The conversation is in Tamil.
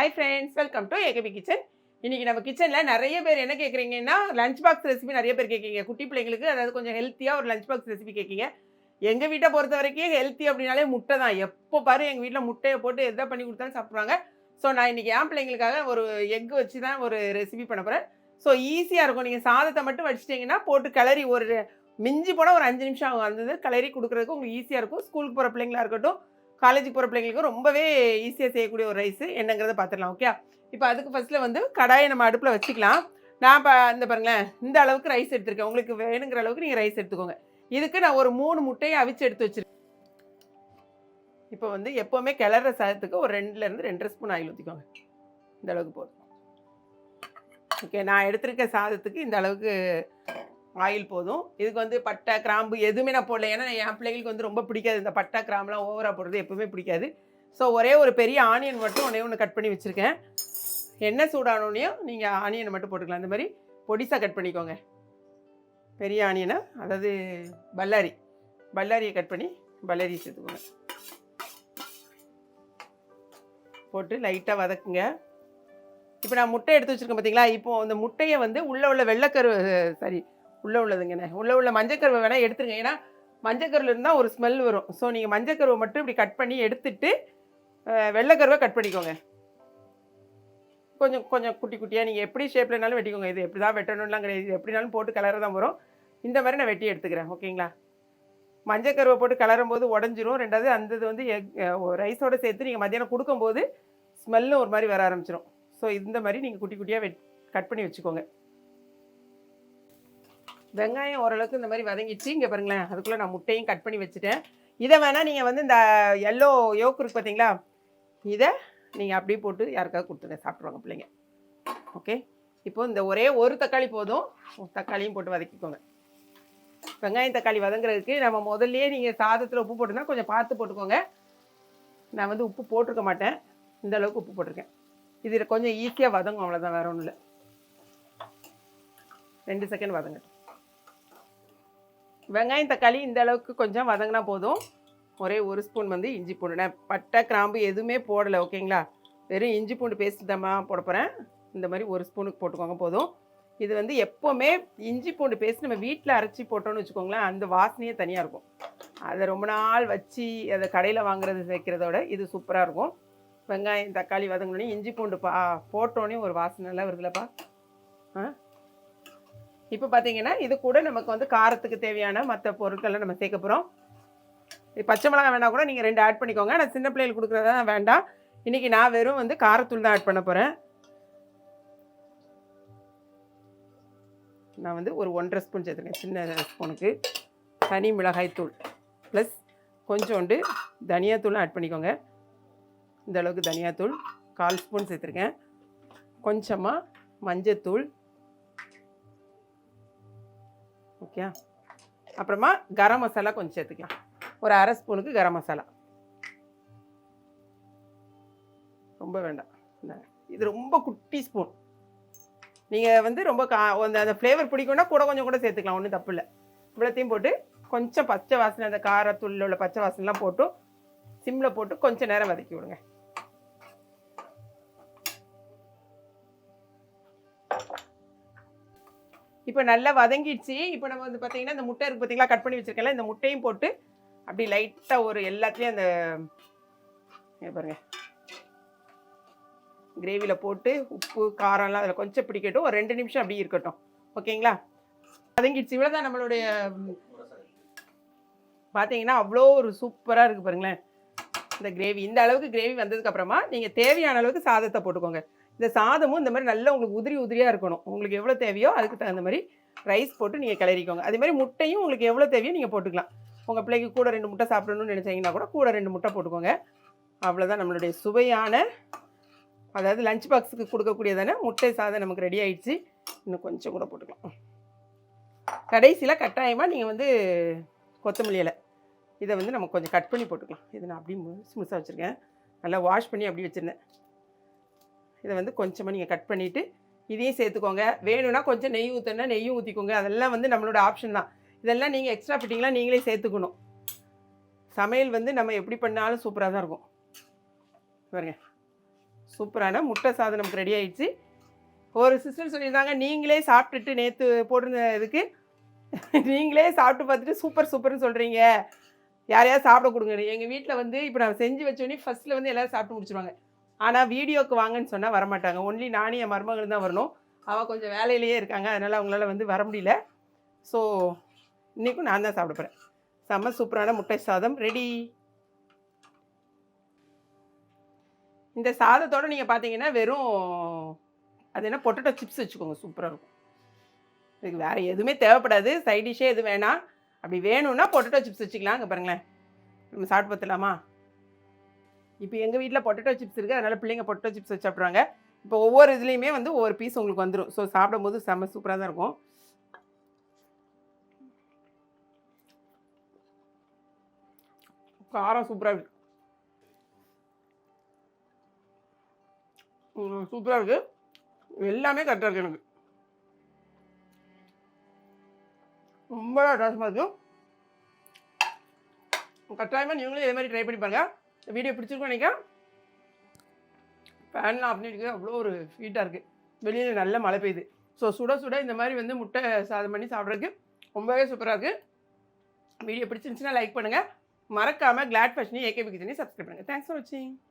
Hi friends welcome to AKP kitchen இன்னைக்கு நம்ம கிச்சனில் நிறைய பேர் என்ன கேட்குறீங்கன்னா லஞ்ச் பாக்ஸ் ரெசிபி நிறைய பேர் கேட்குறீங்க குட்டி பிள்ளைங்களுக்கு அதாவது கொஞ்சம் ஹெல்த்தியாக ஒரு லஞ்ச் பாக்ஸ் ரெசிபி கேட்குங்க எங்கள் வீட்டை பொறுத்த வரைக்கும் ஹெல்த்தி அப்படின்னாலே முட்டை தான். எப்போ பாரு எங்கள் வீட்டில் முட்டையை போட்டு எதை பண்ணி கொடுத்தாலும் சாப்பிடுவாங்க. ஸோ நான் இன்றைக்கி என் பிள்ளைங்களுக்காக ஒரு எக் வச்சு தான் ஒரு ரெசிபி பண்ண போகிறேன் ஸோ ஈஸியாக இருக்கும். நீங்கள் சாதத்தை மட்டும் வச்சிட்டிங்கன்னா போட்டு கிளறி ஒரு மிஞ்சி போனால் ஒரு அஞ்சு நிமிஷம் ஆகும். அந்த கிளறி கொடுக்குறதுக்கு உங்களுக்கு ஈஸியாக இருக்கும். ஸ்கூலுக்கு போகிற பிள்ளைங்களா இருக்கட்டும் காலேஜுக்கு போகிற பிள்ளைங்களுக்கு ரொம்பவே ஈஸியாக செய்யக்கூடிய ஒரு ரைஸ் என்னங்கிறத பார்த்துடலாம் ஓகே இப்போ அதுக்கு ஃபஸ்ட்டில் வந்து கடாயை நம்ம அடுப்பில் வச்சுக்கலாம். நான் இப்போ இந்த பாருங்களேன் இந்த அளவுக்கு ரைஸ் எடுத்திருக்கேன். உங்களுக்கு வேணுங்கிற அளவுக்கு நீங்கள் ரைஸ் எடுத்துக்கோங்க. இதுக்கு நான் ஒரு மூணு முட்டையை அவிச்சு எடுத்து வச்சிருக்கேன். இப்போ வந்து எப்போவுமே கிளற சாதத்துக்கு ஒரு ரெண்டுலேருந்து ரெண்டரை ஸ்பூன் ஆயில் ஊற்றிக்கோங்க இந்த அளவுக்கு போதும். ஓகே நான் எடுத்திருக்க சாதத்துக்கு இந்த அளவுக்கு ஆயில் போதும். இதுக்கு வந்து பட்டை கிராம்பு எதுவுமே நான் போடல. ஏன்னா என் பிள்ளைங்களுக்கு வந்து ரொம்ப பிடிக்காது. இந்த பட்டை கிராம்புலாம் ஓவராக போடுறது எப்பவுமே பிடிக்காது. ஸோ ஒரே ஒரு பெரிய ஆனியன் மட்டும் ஒன்றே ஒன்று கட் பண்ணி வச்சுருக்கேன். எண்ணெய் சூடானோடனையும் நீங்கள் ஆனியனை மட்டும் போட்டுக்கலாம். இந்த மாதிரி பொடிசாக கட் பண்ணிக்கோங்க. பெரிய ஆனியனை அதாவது பல்லாரி. பல்லாரியை கட் பண்ணி பல்லாரி சேர்த்துக்கோங்க. போட்டு லைட்டாக வதக்குங்க. இப்போ நான் முட்டை எடுத்து வச்சுருக்கேன் பார்த்தீங்களா இப்போது அந்த முட்டையை வந்து உள்ளே உள்ள வெள்ளைக்கரு சாரி உள்ளே உள்ளதுங்கண்ணே உள்ளே உள்ள மஞ்சக்கருவை வேணால் எடுத்துருங்க. ஏன்னா மஞ்சக்கருவில் இருந்தால் ஒரு ஸ்மெல் வரும். ஸோ நீங்கள் மஞ்சக்கருவை மட்டும் இப்படி கட் பண்ணி எடுத்துட்டு வெள்ளைக்கருவை கட் பண்ணிக்கோங்க. கொஞ்சம் கொஞ்சம் குட்டி குட்டியாக நீங்கள் எப்படி ஷேப்லனாலும் வெட்டிக்கோங்க. இது எப்படி தான் வெட்டணும்லாம் கிடையாது. இது எப்படினாலும் போட்டு கலர தான் வரும். இந்த மாதிரி நான் வெட்டி எடுத்துக்கிறேன். ஓகேங்களா? மஞ்சக்கருவை போட்டு கலரும் போது உடஞ்சிரும். ரெண்டாவது அந்த இது வந்து எக் ரைஸோடு சேர்த்து நீங்கள் மத்தியானம் கொடுக்கும்போது ஸ்மெல்லும் ஒரு மாதிரி வர ஆரம்பிச்சிடும் ஸோ இந்த மாதிரி நீங்கள் குட்டி குட்டியாக வெட் கட் பண்ணி வச்சுக்கோங்க. வெங்காயம் ஓரளவுக்கு இந்த மாதிரி வதங்கிடுச்சு. இங்கே பாருங்களேன் அதுக்குள்ளே நான் முட்டையும் கட் பண்ணி வச்சுட்டேன். இதை வேணால் நீங்கள் வந்து இந்த எல்லோ யோக் இருக்கு பார்த்தீங்களா இதை நீங்கள் அப்படியே போட்டு யாருக்காவது கொடுத்துருங்க சாப்பிட்ருவாங்க பிள்ளைங்க. ஓகே இப்போ இந்த ஒரே ஒரு தக்காளி போதும். தக்காளியும் போட்டு வதக்கிக்கோங்க. வெங்காயம் தக்காளி வதங்குறதுக்கு நம்ம முதல்லையே நீங்கள் சாதத்தில் உப்பு போட்டுனா கொஞ்சம் பார்த்து போட்டுக்கோங்க. நான் வந்து உப்பு போட்டிருக்க மாட்டேன். இந்த அளவுக்கு உப்பு போட்டிருக்கேன். இதில் கொஞ்சம் ஈஸியாக வதங்கும் அவ்வளோதான் வேற ஒன்றும் இல்லை. ரெண்டு செகண்ட் வதங்கட்டும். வெங்காயம் தக்காளி இந்த அளவுக்கு கொஞ்சம் வதங்கினா போதும். ஒரே ஒரு ஸ்பூன் வந்து இஞ்சி பூண்டு. நான் பட்டை கிராம்பு எதுவுமே போடலை ஓகேங்களா? வெறும் இஞ்சி பூண்டு பேஸ்ட் தான் போட போகிறேன் இந்த மாதிரி ஒரு ஸ்பூனுக்கு போட்டுக்கோங்க போதும். இது வந்து எப்போவுமே இஞ்சி பூண்டு பேஸ்ட் நம்ம வீட்டில் அரைச்சி போட்டோம்னு வச்சுக்கோங்களேன் அந்த வாசனையே தனியாக இருக்கும். அதை ரொம்ப நாள் வச்சு அதை கடையில் வாங்குறது சேர்க்கிறதோட இது சூப்பராக இருக்கும். வெங்காயம் தக்காளி வதங்கினோடனே இஞ்சி பூண்டு பா போட்டோன்னே ஒரு வாசனை நல்லா வருதுலப்பா. ஆ? இப்போ பார்த்தீங்கன்னா இது கூட நமக்கு வந்து காரத்துக்கு தேவையான மற்ற பொருட்களை நம்ம சேர்க்க போகிறோம் பச்சை மிளகாய் வேணால் கூட நீங்கள் ரெண்டு ஆட் பண்ணிக்கோங்க. நான் சின்ன பிள்ளைகளுக்கு கொடுக்குறதா வேண்டாம். இன்றைக்கி நான் வெறும் வந்து காரத்தூள் தான் ஆட் பண்ண போகிறேன் நான் வந்து ஒரு ஒன்றரை ஸ்பூன் சேர்த்துருக்கேன் சின்ன ஸ்பூனுக்கு. தனி மிளகாய் தூள். ப்ளஸ் கொஞ்சோண்டு தனியாத்தூளும் ஆட் பண்ணிக்கோங்க. இந்த அளவுக்கு தனியாத்தூள் கால் ஸ்பூன் சேர்த்துருக்கேன். கொஞ்சமாக மஞ்சத்தூள். ஓகே. அப்புறமா கரம் மசாலா கொஞ்சம் சேர்த்துக்கலாம். ஒரு அரை ஸ்பூனுக்கு கரம் மசாலா. ரொம்ப வேண்டாம். இது ரொம்ப குட்டி ஸ்பூன். நீங்கள் வந்து ரொம்ப கா அந்த அந்த ஃப்ளேவர் பிடிக்கும்னா கூட கொஞ்சம் கூட சேர்த்துக்கலாம். ஒன்றும் தப்பு இல்லை. இவ்வளோத்தையும் போட்டு கொஞ்சம் பச்சை வாசனை அந்த காரத்துள்ள உள்ள பச்சை வாசனைலாம் போட்டு சிம்மில் போட்டு கொஞ்சம் நேரம் வதக்கி விடுங்க. இப்போ நல்லா வதங்கிடுச்சு. இப்போ நம்ம வந்து பார்த்தீங்கன்னா இந்த முட்டை இருக்குது பார்த்தீங்களா கட் பண்ணி வச்சிருக்கேன்ல இந்த முட்டையும் போட்டு அப்படி லைட்டாக ஒரு எல்லாத்துலேயும் அந்த பாருங்க. கிரேவியில் போட்டு உப்பு காரம்லாம் அதில் கொஞ்சம் பிடிக்கட்டும். ஒரு ரெண்டு நிமிஷம் அப்படி இருக்கட்டும். ஓகேங்களா? வதங்கிடுச்சு. இவ்வளோ தான் நம்மளுடைய பார்த்தீங்கன்னா அவ்வளோ ஒரு சூப்பராக இருக்குது பாருங்களேன். இந்த கிரேவி. இந்த அளவுக்கு கிரேவி வந்ததுக்கப்புறமா நீங்கள் தேவையான அளவுக்கு சாதத்தை போட்டுக்கோங்க. இந்த சாதமும் இந்த மாதிரி நல்லா உங்களுக்கு உதிரி உதிரியாக இருக்கணும். உங்களுக்கு எவ்வளோ தேவையோ அதுக்கு தகுந்த மாதிரி ரைஸ் போட்டு நீங்கள் கிளறிக்கோங்க. அதே மாதிரி முட்டையும் உங்களுக்கு எவ்வளோ தேவையோ நீங்கள் போட்டுக்கலாம். உங்கள் பிள்ளைக்கு கூட ரெண்டு முட்டை சாப்பிடணும்னு நினச்சிங்கன்னா கூட கூட ரெண்டு முட்டை போட்டுக்கோங்க. அவ்வளோதான் நம்மளுடைய சுவையான அதாவது லஞ்ச் பாக்ஸுக்கு கொடுக்கக்கூடியதான முட்டை சாதம் நமக்கு ரெடி ஆயிடுச்சு. இன்னும் கொஞ்சம் கூட போட்டுக்கலாம். கடைசியில் கட்டாயமாக நீங்கள் வந்து கொத்தமல்லி இலை. இதை வந்து நம்ம கொஞ்சம் கட் பண்ணி போட்டுக்கலாம். இதை நான் அப்படியே முழுசு முழுசாக வச்சுருக்கேன். நல்லா வாஷ் பண்ணி அப்படி வச்சுருந்தேன். இதை வந்து கொஞ்சமாக நீங்கள் கட் பண்ணிவிட்டு இதையும் சேர்த்துக்கோங்க. வேணும்னா கொஞ்சம் நெய் ஊற்றுனா நெய்யும் ஊற்றிக்கோங்க அதெல்லாம் வந்து நம்மளோட ஆப்ஷன் தான். இதெல்லாம் நீங்கள் எக்ஸ்ட்ரா ஃபிட்டிங்லாம் நீங்களே சேர்த்துக்கணும். சமையல் வந்து நம்ம எப்படி பண்ணாலும் சூப்பராக தான் இருக்கும். பாருங்க. சூப்பரான முட்டை சாதம் நமக்கு ரெடி ஆகிடுச்சு ஒரு சிஸ்டர் சொல்லியிருந்தாங்க நீங்களே சாப்பிட்டுட்டு நேற்று போட்டிருந்த இதுக்கு நீங்களே சாப்பிட்டு பார்த்துட்டு சூப்பர் சூப்பர்னு சொல்கிறீங்க யாரையாவது சாப்பிட கொடுங்க. எங்கள் வீட்டில் வந்து இப்போ நான் செஞ்சு வச்சோடனே ஃபஸ்ட்டில் வந்து எல்லோரும் சாப்பிட்டு முடிச்சிருவாங்க. ஆனால் வீடியோக்கு வாங்கன்னு சொன்னால் வரமாட்டாங்க. ஒன்லி நானும் என் மருமகள் தான் வரணும். அவள் கொஞ்சம் வேலையிலேயே இருக்காங்க. அதனால் அவங்களால வந்து வர முடியல. ஸோ இன்றைக்கும் நான் தான் சாப்பிட போகிறேன் செம்ம சூப்பரான முட்டை சாதம். ரெடி இந்த சாதத்தோடு நீங்கள் பார்த்தீங்கன்னா வெறும் அது என்ன பொட்டேட்டோ சிப்ஸ் வச்சுக்கோங்க. சூப்பராக இருக்கும். இதுக்கு வேறு எதுவுமே தேவைப்படாது. சைட் டிஷ்ஷே எது வேணாம். அப்படி வேணும்னா பொட்டேட்டோ சிப்ஸ் வச்சுக்கலாம் அங்கே பாருங்களேன். நம்ம சாப்பிட்டு பார்த்துலாமா இப்போ எங்கள் வீட்டில் பொட்டேட்டோ சிப்ஸ் இருக்குது அதனால் பிள்ளைங்க பொட்டேட்டோ சிப்ஸ் வச்சு சாப்பிட்றாங்க இப்போ ஒவ்வொரு இதுலேயுமே வந்து ஒவ்வொரு பீஸ் உங்களுக்கு வந்துடும் ஸோ சாப்பிடும்போது செம்ம சூப்பராக தான் இருக்கும். காரம் சூப்பராக இருக்கு. சூப்பராக இருக்குது எல்லாமே கரெக்டாக இருக்குது எனக்கு. ரொம்ப அட்டாசமாக இருக்கும் கட்டாயமாக நீங்களும் இதே மாதிரி ட்ரை பண்ணி பாருங்கள் வீடியோ பிடிச்சிருக்கோம் நினைக்கிறேன். ஃபேன்லாம் அப்படி அவ்வளோ ஒரு ஹீட்டாக இருக்குது வெளியில் நல்ல மழை பெய்யுது. ஸோ சுட சுட இந்த மாதிரி வந்து முட்டை சாதம் பண்ணி சாப்பிட்றதுக்கு ரொம்பவே சூப்பராக இருக்குது வீடியோ பிடிச்சிருந்துச்சுன்னா லைக் பண்ணுங்கள் மறக்காமல் கிளாட் ஃபேஷனையும் ஏகேபி கிச்சனையும் சப்ஸ்கிரைப் பண்ணுங்கள் தேங்க்ஸ் ஃபார் வாட்சிங்